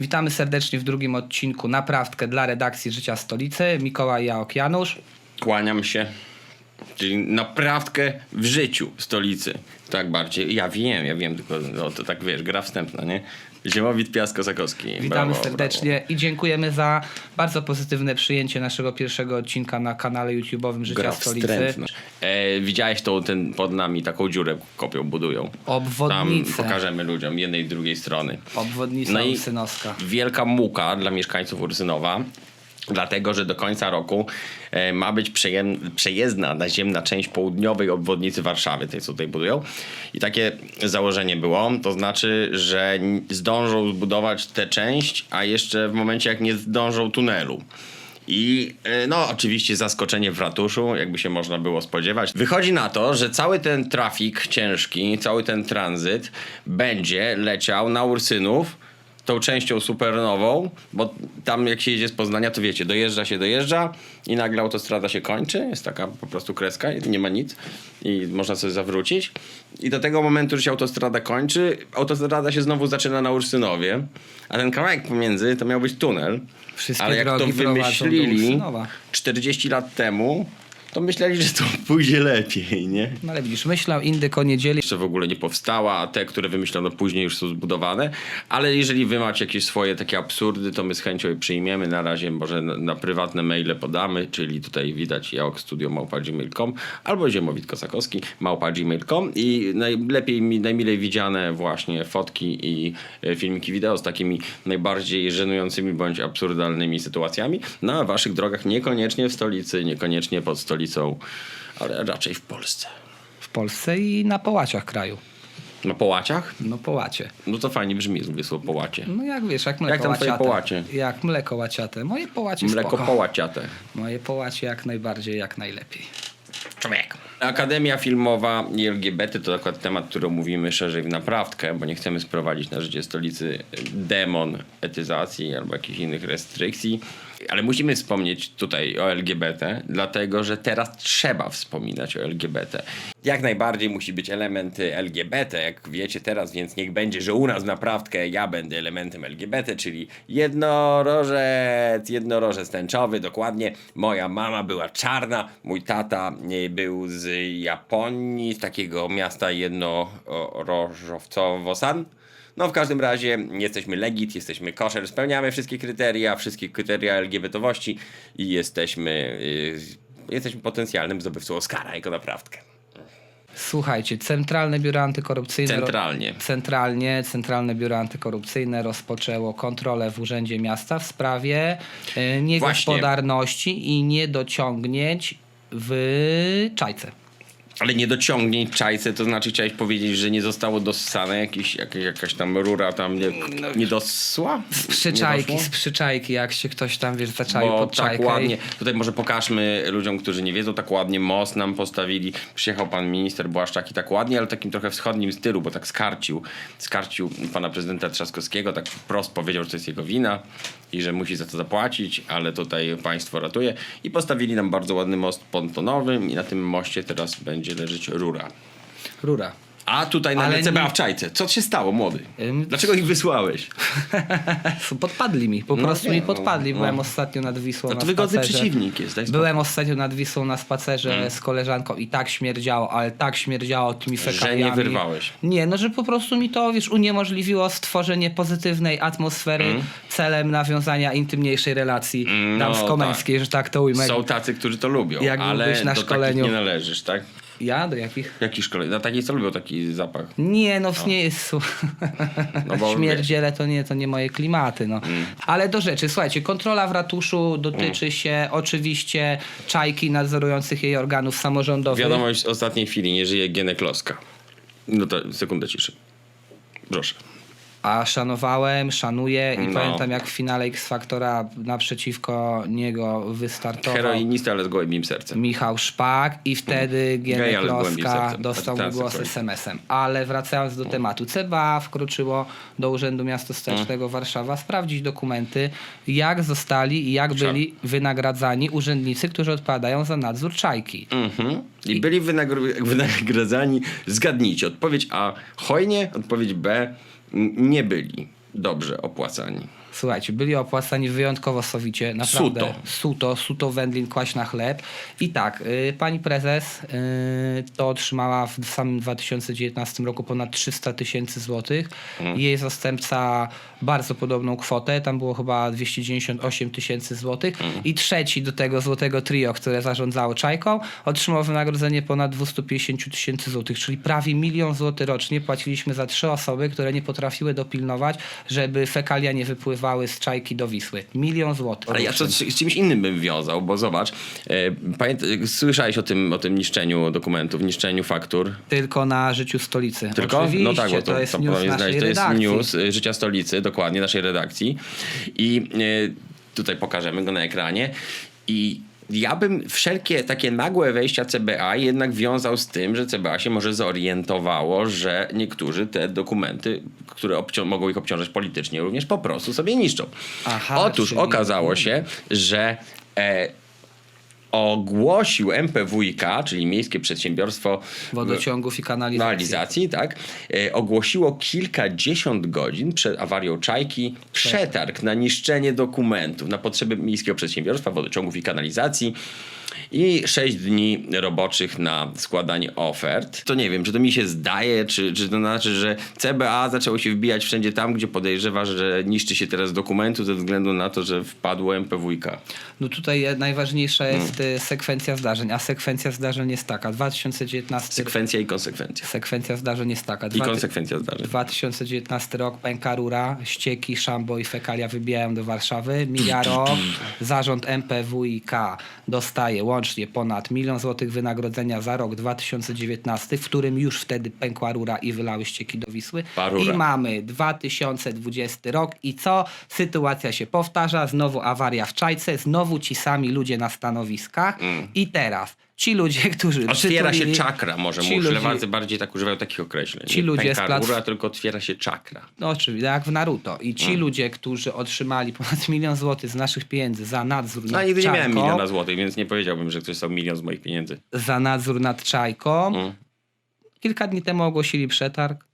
Witamy serdecznie w drugim odcinku Naprawdkę dla redakcji Życia Stolicy. Mikołaj Jaok Janusz. Kłaniam się. Czyli naprawkę w życiu stolicy. Tak bardziej. Ja wiem, ja wiem, tylko no, to tak wiesz, gra wstępna, nie? Ziemowit Piast-Kosakowski. Witamy Brawo, serdecznie i dziękujemy za bardzo pozytywne przyjęcie naszego pierwszego odcinka na kanale YouTube'owym Życia Gra Stolicy. wstrętna. E, widziałeś tą, ten pod nami taką dziurę kopią, budują. Obwodnicę. Tam pokażemy ludziom jednej i drugiej strony. Obwodnica No. Wielka muka dla mieszkańców Ursynowa. Dlatego, że do końca roku e, ma być przejezdna naziemna część południowej obwodnicy Warszawy, tej co tutaj budują. I takie założenie było, to znaczy, że zdążą zbudować tę część, a jeszcze w momencie jak nie zdążą tunelu. I e, no, oczywiście zaskoczenie w ratuszu, jakby się można było spodziewać. Wychodzi na to, że cały ten trafik ciężki, cały ten tranzyt będzie leciał na Ursynów tą częścią supernową, bo tam jak się jedzie z Poznania, to wiecie, dojeżdża się, dojeżdża i nagle autostrada się kończy, jest taka po prostu kreska, i nie ma nic i można sobie zawrócić. I do tego momentu, że się autostrada kończy, autostrada się znowu zaczyna na Ursynowie, a ten kawałek pomiędzy to miał być tunel. Wszystkie Ale jak to wymyślili Ursynowa. 40 lat temu, to myśleli, że to pójdzie lepiej, nie? No ale widzisz, myślał indyk o niedzieli. jeszcze w ogóle nie powstała, a te, które wymyślono później już są zbudowane. Ale jeżeli wy macie jakieś swoje takie absurdy, to my z chęcią je przyjmiemy. Na razie może na, na prywatne maile podamy, czyli tutaj widać jaokstudio.gmail.com albo Ziemowit Kosakowski małpa.gmail.com i najlepiej, mi- najmilej widziane właśnie fotki i e, filmiki wideo z takimi najbardziej żenującymi bądź absurdalnymi sytuacjami na waszych drogach, niekoniecznie w stolicy, niekoniecznie pod stolicą, ale raczej w Polsce. w Polsce i na połaciach kraju. Na połaciach? No połacie. No to fajnie brzmi, lubię słowo połacie. No jak wiesz, jak mleko Jak tam łaciate. połacie? Jak mleko łaciate. Moje połacie Mleko spoko. połaciate. Moje połacie jak najbardziej, jak najlepiej. Człowiek. Akademia Filmowa i LGBT to akurat temat, który omówimy szerzej w naprawdkę, bo nie chcemy sprowadzić na życie stolicy demon etyzacji albo jakichś innych restrykcji. Ale musimy wspomnieć tutaj o LGBT, dlatego że teraz trzeba wspominać o LGBT. Jak najbardziej musi być element LGBT, jak wiecie teraz, więc niech będzie, że u nas w naprawdkę ja będę elementem LGBT, czyli jednorożec, jednorożec tęczowy, dokładnie. Moja mama była czarna, mój tata e, był z Japonii, z takiego miasta jednorożowcowo-san. No w każdym razie jesteśmy legit, jesteśmy koszer, spełniamy wszystkie kryteria, wszystkie kryteria LGBT-owości i jesteśmy, y, jesteśmy potencjalnym zdobywcą Oscara jako naprawdkę. Słuchajcie, Centralne Biuro Antykorupcyjne... Centralnie. Centralnie, Centralne Biuro Antykorupcyjne rozpoczęło kontrolę w Urzędzie Miasta w sprawie e, niegospodarności i niedociągnięć w Czajce. Ale nie dociągnięć czajce, to znaczy chciałeś powiedzieć, że nie zostało dossane jakieś, jak, jakaś tam rura tam nie, nie dosła? Z przyczajki, z przyczajki, jak się ktoś tam, wiesz, zaczaił Bo pod tak czajkę. ładnie, I... tutaj może pokażmy ludziom, którzy nie wiedzą, tak ładnie most nam postawili. Przyjechał pan minister Błaszczak i tak ładnie, ale w takim trochę wschodnim stylu, bo tak skarcił, skarcił pana prezydenta Trzaskowskiego, tak wprost powiedział, że to jest jego wina i że musi za to zapłacić, ale tutaj państwo ratuje. I postawili nam bardzo ładny most pontonowy i na tym moście teraz będzie leżeć rura. Rura. A tutaj Ale nagle CBA nie- w czajce. Co się stało, młody? Ym, Dlaczego ich wysłałeś? Podpadli mi, po No prostu nie, mi no, podpadli. no. Byłem ostatnio nad Wisłą No na to wygodny spacerze. przeciwnik jest. Daj. Byłem ostatnio nad Wisłą na spacerze z koleżanką i tak śmierdziało, ale tak śmierdziało tymi Że fekaliami. nie wyrwałeś. Nie, no że po prostu mi to, wiesz, uniemożliwiło stworzenie pozytywnej atmosfery celem nawiązania intymniejszej relacji Mm, no damsko-męskiej, że tak to ujmę. Są tacy, którzy to lubią, Jak ale byłbyś na do szkoleniu- takich nie należysz, tak? Ja? Do jakich? Jaki szkolenie? Na takich, co lubią taki zapach. Nie, no nie jest. No bo Śmierdziele to nie, to nie moje klimaty. No. Mm. Ale do rzeczy, słuchajcie, kontrola w ratuszu dotyczy się oczywiście czajki nadzorujących jej organów samorządowych. Wiadomość z ostatniej chwili, nie żyje Gienek Loska. No to sekundę ciszy. Proszę. A szanowałem, szanuję i No. pamiętam jak w finale X Factora naprzeciwko niego wystartował Heroinista, ale z gołębim sercem. Michał Szpak i wtedy Gej, Gienek ale z Loska sercem. dostał mu Znaczy, głos SMS-em. Ale wracając do tematu, CBA wkroczyło do Urzędu Miasta Stołecznego Warszawa sprawdzić dokumenty, jak zostali i jak byli wynagradzani urzędnicy, którzy odpowiadają za nadzór czajki. Mhm. I byli wynagro- wynagradzani, zgadnijcie, odpowiedź A hojnie, odpowiedź B nie byli dobrze opłacani. Słuchajcie, byli opłacani wyjątkowo sowicie, naprawdę. Suto. Suto, suto wędlin, kłaść na chleb. I tak, y, pani prezes y, to otrzymała w samym 2019 roku ponad 300 tysięcy złotych. Mhm. Jej zastępca bardzo podobną kwotę, tam było chyba 298 tysięcy złotych. Mhm. I trzeci do tego złotego trio, które zarządzało Czajką, otrzymał wynagrodzenie ponad 250 tysięcy złotych, czyli prawie milion złotych rocznie płaciliśmy za trzy osoby, które nie potrafiły dopilnować, żeby fekalia nie wypływały z Czajki do Wisły. Milion złotych. Ale ja to z, czymś innym bym wiązał, bo zobacz, e, słyszałeś o tym, o tym niszczeniu dokumentów, niszczeniu faktur? Tylko na życiu stolicy. Tylko? Oczywiście, no tak, bo to, to jest to, news naszej znaleźć, to jest redakcji. news y, Życia Stolicy, dokładnie, naszej redakcji. I e, tutaj pokażemy go na ekranie. I ja bym wszelkie takie nagłe wejścia CBA jednak wiązał z tym, że CBA się może zorientowało, że niektórzy te dokumenty, które mogą ich obciążać politycznie, również po prostu sobie niszczą. Aha, Otóż czyli- okazało się, że e, ogłosił MPWiK, czyli Miejskie Przedsiębiorstwo Wodociągów i kanalizacji. kanalizacji, tak, e, ogłosiło kilkadziesiąt godzin przed awarią Czajki przetarg na niszczenie dokumentów na potrzeby Miejskiego Przedsiębiorstwa Wodociągów i Kanalizacji i sześć dni roboczych na składanie ofert. To nie wiem, czy to mi się zdaje, czy, czy to znaczy, że CBA zaczęło się wbijać wszędzie tam, gdzie podejrzewa, że niszczy się teraz dokumentu ze względu na to, że wpadło MPWiK. No tutaj najważniejsza jest Mm. y, sekwencja zdarzeń, a sekwencja zdarzeń jest taka. 2019 Sekwencja i konsekwencja. sekwencja zdarzeń jest taka. I Dwa- konsekwencja zdarzeń. 2019 rok, pęka rura, ścieki, szambo i fekalia wybijają do Warszawy. Mija rok, zarząd MPWiK dostaje łącznie ponad milion złotych wynagrodzenia za rok 2019, w którym już wtedy pękła rura i wylały ścieki do Wisły. Parura. I mamy 2020 rok i co? Sytuacja się powtarza, znowu awaria w Czajce, znowu ci sami ludzie na stanowiskach i teraz ci ludzie, którzy Mm. Otwiera się czakra, może ci ludzie- lewacy bardziej tak używają takich określeń. Ci Nie ludzie z pęka platf- rura, tylko otwiera się czakra. No oczywiście, jak w Naruto. I Mm. ci ludzie, którzy otrzymali ponad milion złotych z naszych pieniędzy za nadzór No nad nigdy nie czajką, miałem miliona złotych, więc nie powiedziałbym, że ktoś stał milion z moich pieniędzy. za nadzór nad czajką, Mm. kilka dni temu ogłosili przetarg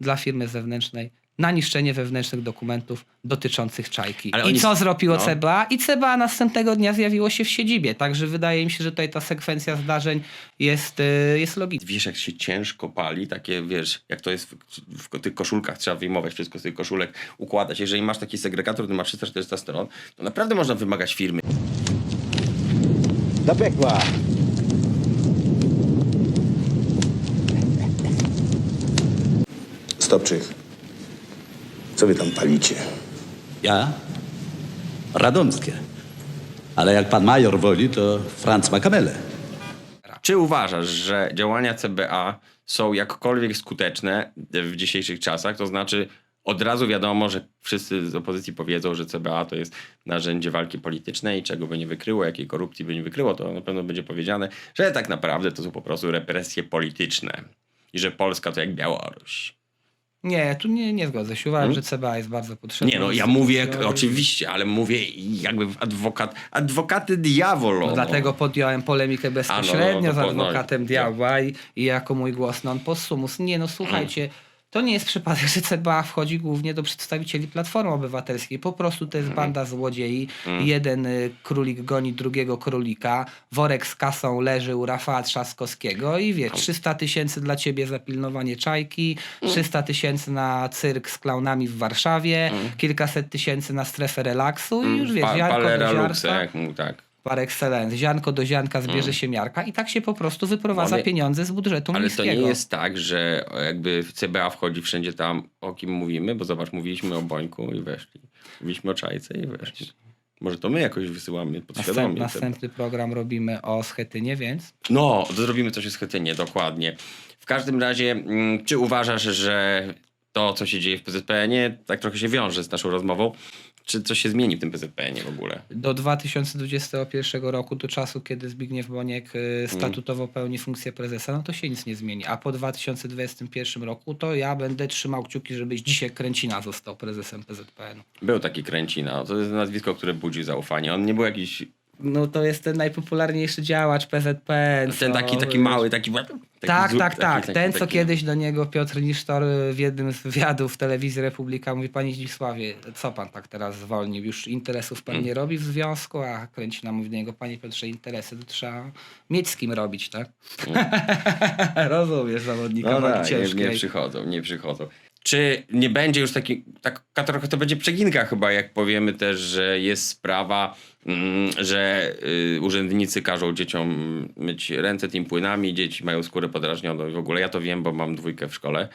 dla firmy zewnętrznej na niszczenie wewnętrznych dokumentów dotyczących czajki. Ale I oni- co zrobiło no. CBA? I CBA następnego dnia zjawiło się w siedzibie. Także wydaje mi się, że tutaj ta sekwencja zdarzeń jest, y, jest logiczna. Wiesz, jak się ciężko pali, takie wiesz, jak to jest w, w tych koszulkach, trzeba wyjmować wszystko z tych koszulek, układać. Jeżeli masz taki segregator, który ma 340 stron, to naprawdę można wymagać firmy. Do piekła. Stopczyk, co wy tam palicie? Ja? Radomskie. Ale jak pan major woli, to Franc ma kamelę. Czy uważasz, że działania CBA są jakkolwiek skuteczne w dzisiejszych czasach? To znaczy, od razu wiadomo, że wszyscy z opozycji powiedzą, że CBA to jest narzędzie walki politycznej i czego by nie wykryło, jakiej korupcji by nie wykryło, to na pewno będzie powiedziane, że tak naprawdę to są po prostu represje polityczne i że Polska to jak Białoruś. Nie, tu nie, nie zgodzę się. Uważam, że CBA jest bardzo potrzebna. Nie, no ja mówię oczywiście, ale mówię jakby adwokat, adwokaty diabolo. No, dlatego podjąłem polemikę bezpośrednio A, no, no, z no, adwokatem tak. diabła i, i jako mój głos non possumus. Nie no, słuchajcie, to nie jest przypadek, że CBA wchodzi głównie do przedstawicieli Platformy Obywatelskiej. Po prostu to jest Mhm. banda złodziei. Jeden y, królik goni drugiego królika. Worek z kasą leży u Rafała Trzaskowskiego i wie, 300 tysięcy dla ciebie za pilnowanie czajki, Mm. 300 tysięcy na cyrk z klaunami w Warszawie, kilkaset tysięcy na strefę relaksu i już wiesz, Mm. Pa, do Palera jak mu tak. Par excellence. Ziarnko do ziarnka zbierze się miarka i tak się po prostu wyprowadza Ale- pieniądze z budżetu Ale to miejskiego. nie jest tak, że jakby CBA wchodzi wszędzie tam, o kim mówimy, bo zobacz, mówiliśmy o Bońku i weszli. Mówiliśmy o Czajce i weszli. Może to my jakoś wysyłamy podświadomie. następny program robimy o Schetynie, więc No, to zrobimy coś o Schetynie, dokładnie. W każdym razie, mm, czy uważasz, że to, co się dzieje w PZPN-ie, tak trochę się wiąże z naszą rozmową, czy coś się zmieni w tym PZPN-ie w ogóle? do 2021 roku, do czasu, kiedy Zbigniew Boniek y, statutowo pełni funkcję prezesa, no to się nic nie zmieni. A po 2021 roku to ja będę trzymał kciuki, żebyś dzisiaj Kręcina został prezesem PZPN. Był taki Kręcina, to jest nazwisko, które budzi zaufanie. On nie był jakiś No to jest ten najpopularniejszy działacz PZPN. Ten co, taki, taki mały, taki... taki Tak, tak, taki- tak. taki- Ten, co taki- kiedyś do niego Piotr Nisztor w jednym z wywiadów w telewizji Republika mówi, panie Zdzisławie, co pan tak teraz zwolnił? Już interesów pan Mm. nie robi w związku, a kręci nam mówi do niego, panie Piotrze, interesy to trzeba mieć z kim robić, tak? Rozumiesz zawodnika. No tak, nie, ciężkiej. nie przychodzą, nie przychodzą. Czy nie będzie już taki, taka trochę to będzie przeginka chyba, jak powiemy też, że jest sprawa, mm, że y, urzędnicy każą dzieciom myć ręce tymi płynami, dzieci mają skórę podrażnioną i w ogóle ja to wiem, bo mam dwójkę w szkole,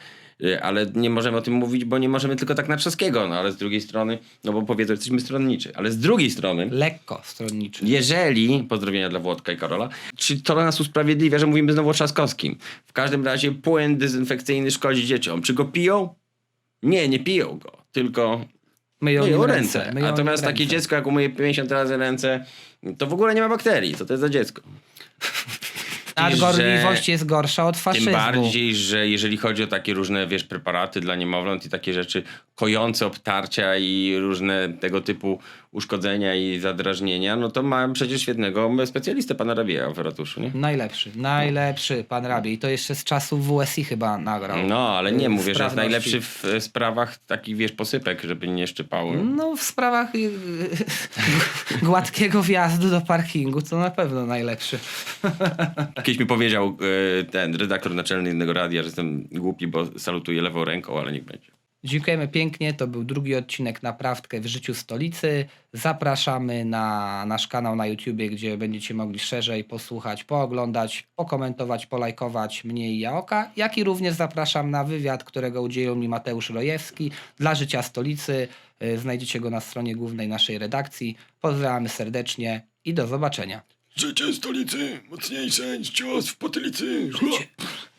y, ale nie możemy o tym mówić, bo nie możemy tylko tak na trzaskiego, no ale z drugiej strony, no bo powiedzą, jesteśmy stronniczy, ale z drugiej strony, Lekko stronniczy. jeżeli, pozdrowienia dla Włodka i Karola, czy to nas usprawiedliwia, że mówimy znowu o Trzaskowskim? W każdym razie płyn dezynfekcyjny szkodzi dzieciom. Czy go piją? Nie, nie piją go, tylko Myją, myją ręce. ręce. myją Natomiast im takie ręce. dziecko, jak umyje 50 razy ręce, to w ogóle nie ma bakterii. Co to jest za dziecko? Nadgorliwość jest gorsza od faszyzmu. Tym bardziej, że jeżeli chodzi o takie różne, wiesz, preparaty dla niemowląt i takie rzeczy kojące obtarcia i różne tego typu uszkodzenia i zadrażnienia, no to mam przecież świetnego specjalistę pana Rabieja w ratuszu, nie? Najlepszy, najlepszy pan Rabie. I to jeszcze z czasów WSI chyba nagrał. No, ale nie Y, mówię, że jest najlepszy w sprawach takich, wiesz, posypek, żeby nie szczypały. No, w sprawach y, gładkiego wjazdu do parkingu to na pewno najlepszy. Kiedyś mi powiedział e, ten redaktor naczelny innego radia, że jestem głupi, bo salutuję lewą ręką, ale niech będzie. Dziękujemy pięknie. To był drugi odcinek Naprawdkę w życiu stolicy. Zapraszamy na nasz kanał na YouTubie, gdzie będziecie mogli szerzej posłuchać, pooglądać, pokomentować, polajkować mnie i Jaoka, jak i również zapraszam na wywiad, którego udzielił mi Mateusz Rojewski dla Życia Stolicy. Y, Znajdziecie go na stronie głównej naszej redakcji. Pozdrawiamy serdecznie i do zobaczenia. Życie stolicy, mocniejsze niż cios w potylicy.